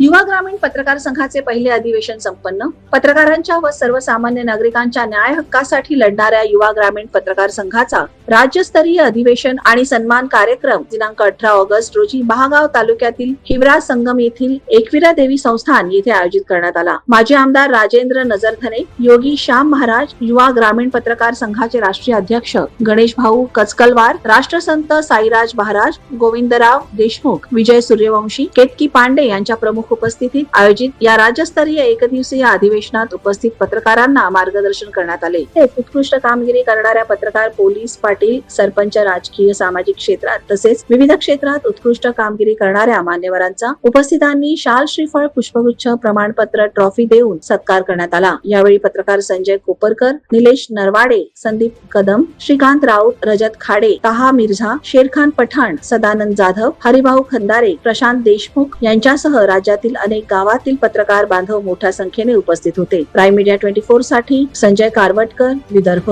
युवा ग्रामीण पत्रकार संघाचे पहिले अधिवेशन संपन्न. पत्रकारांच्या व सर्वसामान्य नागरिकांच्या न्याय हक्कासाठी लढणाऱ्या युवा ग्रामीण पत्रकार संघाचा राज्यस्तरीय अधिवेशन आणि सन्मान कार्यक्रम दिनांक अठरा ऑगस्ट रोजी महागाव तालुक्यातील हिवरा संगम येथील एकविरा देवी संस्थान येथे आयोजित करण्यात आला. माजी आमदार राजेंद्र नजरधने योगी श्याम महाराज युवा ग्रामीण पत्रकार संघाचे राष्ट्रीय अध्यक्ष गणेश भाऊ कचकलवार राष्ट्रसंत साईराज महाराज गोविंदराव देशमुख विजय सूर्यवंशी केतकी पांडे यांच्या प्रमुख प्रमुख उपस्थितीत आयोजित या राज्यस्तरीय एकदिवसीय अधिवेशनात उपस्थित पत्रकारांना मार्गदर्शन करण्यात आले. तसेच उत्कृष्ट कामगिरी करणाऱ्या पत्रकार पोलीस पाटील सरपंच राजकीय सामाजिक क्षेत्रात तसेच विविध क्षेत्रात उत्कृष्ट कामगिरी करणाऱ्या मान्यवरांचा उपस्थितांनी शाल श्रीफळ पुष्पगुच्छ प्रमाणपत्र ट्रॉफी देऊन सत्कार करण्यात आला. यावेळी पत्रकार संजय कोपरकर निलेश नरवाडे संदीप कदम श्रीकांत राऊत रजत खाडे तहा मिर्झा शेरखान पठाण सदानंद जाधव हरिभाऊ खंदारे प्रशांत देशमुख यांच्यासह राज्य राज्यातील अनेक गावातील पत्रकार बांधव मोठ्या संख्येने उपस्थित होते. प्राईम मीडिया ट्वेंटी फोरसाठी संजय कारवटकर विदर्भ.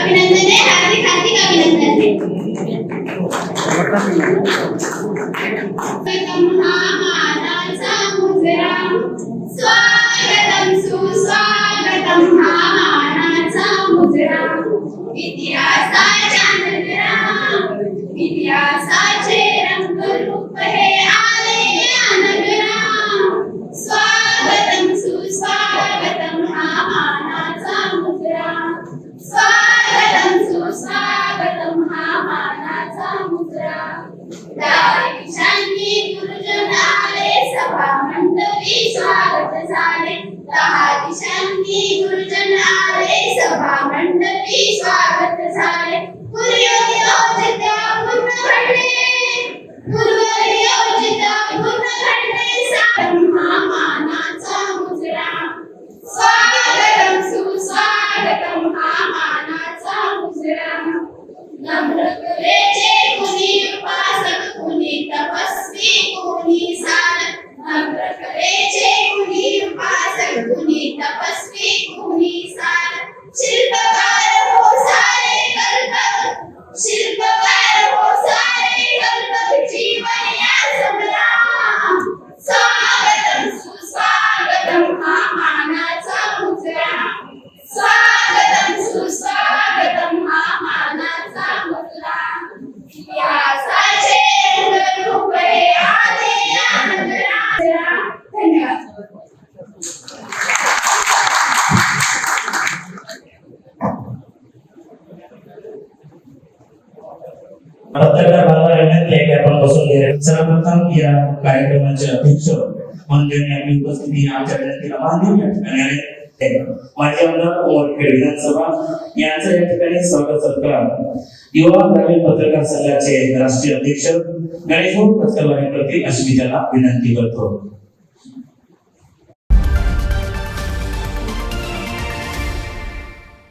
अभिनंदन आहे कुणी उपासक कुणी तपस्वी कुणी सा पत्रकार बांधवांना विनंती आहे की आपण बसून घ्या सर्वप्रथम या कार्यक्रमाचे अध्यक्ष म्हणून ज्यांनी आपली उपस्थिती आमच्या विनंतीला मान देऊन या ठिकाणी आले ते आमदार उमरखेड विधानसभा यांचं या ठिकाणी स्वागत सत्कार. युवा ग्रामीण पत्रकार संघाचे राष्ट्रीय अध्यक्ष गणेश भाऊ कचकरवार प्रति अशी मी त्याला विनंती करतो.